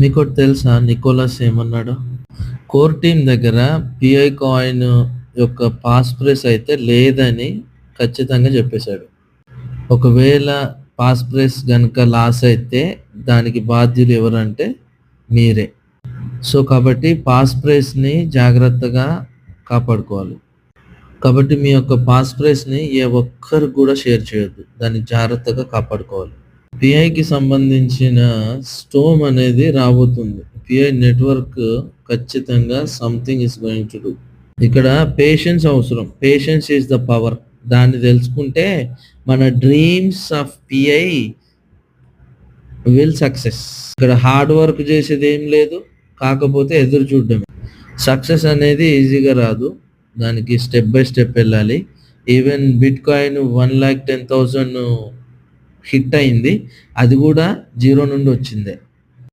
మీకు తెలుసా? నికోలస్ ఏమన్నాడు? కోర్ టీం దగ్గర పిఐ కాయిన్ యొక్క పాస్ ప్రైస్ అయితే లేదని ఖచ్చితంగా చెప్పేశాడు. ఒకవేళ పాస్ ప్రైస్ కనుక లాస్ అయితే దానికి బాధ్యులు ఎవరంటే మీరే. సో కాబట్టి పాస్ ప్రైస్ని జాగ్రత్తగా కాపాడుకోవాలి. కాబట్టి మీ యొక్క పాస్ ప్రైస్ని ఏ ఒక్కరు కూడా షేర్ చేయొద్దు. దాన్ని జాగ్రత్తగా కాపాడుకోవాలి. పిఐకి సంబంధించిన స్టోమ్ అనేది రాబోతుంది. పిఐ నెట్వర్క్ ఖచ్చితంగా something is going to do ఇక్కడ పేషెన్స్ అవసరం. పేషెన్స్ ఈజ్ ద పవర్ దాన్ని తెలుసుకుంటే మన dreams of Pi will success ఇక్కడ హార్డ్ వర్క్ చేసేది ఏం లేదు. కాకపోతే ఎదురు చూడడమే. సక్సెస్ అనేది ఈజీగా రాదు. దానికి స్టెప్ బై స్టెప్ వెళ్ళాలి. Even bitcoin one lakh ten thousand hit అయింది. అది కూడా జీరో నుండి వచ్చిందే.